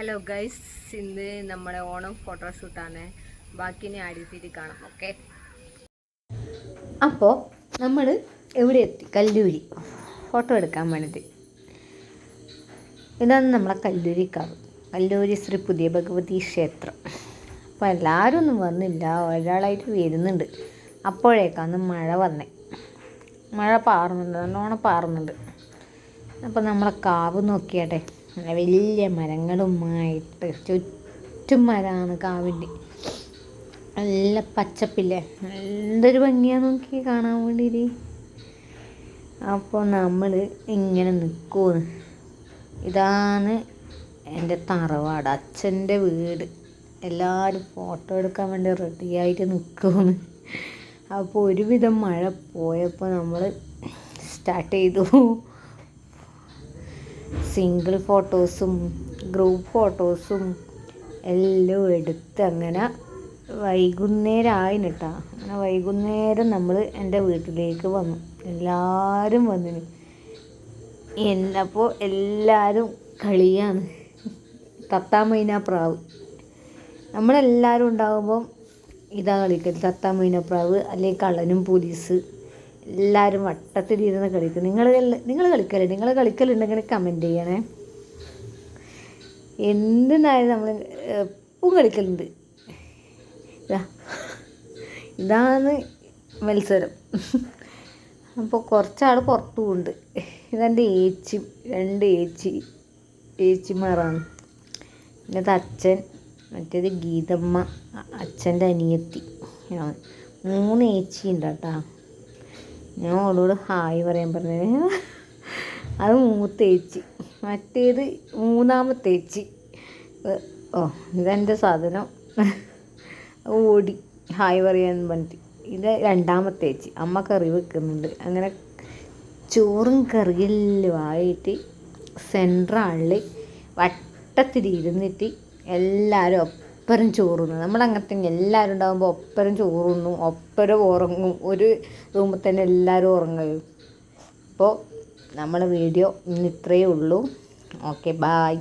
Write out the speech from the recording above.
Hello guys ഇന്ന് നമ്മുടെ ഓണം ഫോട്ടോഷൂട്ടാണ് ബാക്കിനെ ആടിത്തിരി കാണാം ഓക്കെ അപ്പോൾ നമ്മൾ എവിടെ എത്തി? കല്ലൂരി. ഫോട്ടോ എടുക്കാൻ വേണ്ടിയിട്ട് ഇതാണ് നമ്മളെ കല്ലൂരി കാവ് കല്ലൂരി ശ്രീ പുതിയ ഭഗവതി ക്ഷേത്രം. അപ്പോൾ എല്ലാവരും ഒന്നും വന്നില്ല. ഒരാളായിട്ട് വരുന്നുണ്ട്. അപ്പോഴേക്കാണ് മഴ വന്നേ. മഴ പാറുന്നുണ്ട്. നല്ലോണം പാറുന്നുണ്ട്. അപ്പോൾ നമ്മളെ കാവ് നോക്കിയാട്ടെ. വലിയ മരങ്ങളുമായിട്ട് ചുറ്റും മരമാണ് കാവിന്റെ. നല്ല പച്ചപ്പില്ലേ? എന്തൊരു ഭംഗിയാണ് നോക്കി കാണാൻ വേണ്ടിയിട്ട് അപ്പോൾ നമ്മൾ ഇങ്ങനെ നിൽക്കുമെന്ന് ഇതാണ് എന്റെ തറവാട് അച്ഛന്റെ വീട്. എല്ലാവരും ഫോട്ടോ എടുക്കാൻ വേണ്ടി റെഡിയായിട്ട് നിൽക്കുമെന്ന് അപ്പോൾ ഒരുവിധം മഴ പോയപ്പോൾ നമ്മൾ സ്റ്റാർട്ട് ചെയ്തു. സിംഗിൾ ഫോട്ടോസും ഗ്രൂപ്പ് ഫോട്ടോസും എല്ലാം എടുത്ത് അങ്ങനെ വൈകുന്നേരം ആയി കേട്ടോ അങ്ങനെ വൈകുന്നേരം നമ്മൾ എന്റെ വീട്ടിലേക്ക് വന്നു. എല്ലാവരും വന്നിന് എന്നപ്പോൾ എല്ലാവരും കളിയാണ്. തത്താമൈന പ്രാവ്. നമ്മളെല്ലാവരും ഉണ്ടാകുമ്പം ഇതാ കളിക്കൽ തത്താമൈന പ്രാവ് അല്ലെങ്കിൽ കള്ളനും പോലീസ് എല്ലാവരും വട്ടത്തിലിരുന്ന് കളിക്കും. നിങ്ങൾ നിങ്ങൾ കളിക്കല്ലേ? നിങ്ങൾ കളിക്കലുണ്ടെങ്കിൽ കമന്റ് ചെയ്യണേ. എന്തിനായാലും നമ്മൾ എപ്പം കളിക്കലുണ്ട്? ഇതാ. ഇതാണ് മത്സരം. അപ്പോൾ കുറച്ചാൾ പുറത്തു ഉണ്ട് ഇതെന്റെ ഏച്ചി രണ്ട് ഏച്ചി ഏച്ചിമാരാണ്. ഇന്നത്തെ അച്ഛൻ മറ്റേത് ഗീതമ്മ അച്ഛന്റെ അനിയത്തി. മൂന്ന് ഏച്ചി ഉണ്ട് കേട്ടോ. ഞാൻ ഓളോട് ഹായ് പറയാൻ പറഞ്ഞത്. അത് മൂത്തേച്ചി. മറ്റേത് മൂന്നാമത്തേച്ചി. ഓ ഇതെന്റെ സാധനം. ഓടി. ഹായ് പറയാൻ പറഞ്ഞിട്ട്. ഇത് രണ്ടാമത്തേച്ചി. അമ്മ കറി വെക്കുന്നുണ്ട്. അങ്ങനെ ചോറും കറിയെല്ലാം ആയിട്ട് സെൻട്രാളിൽ വട്ടത്തിലിരുന്നിട്ട് എല്ലാവരും ഒപ്പരം ചോറുന്നു. നമ്മളങ്ങനെ തന്നെ എല്ലാവരും ഉണ്ടാകുമ്പോൾ ഒപ്പരം ചോറുന്നു ഒപ്പരം ഉറങ്ങും. ഒരു റൂമിൽ തന്നെ എല്ലാവരും ഉറങ്ങും. അപ്പോൾ നമ്മളെ വീഡിയോ ഇന്ന് ഇത്രയേ ഉള്ളൂ. Okay bye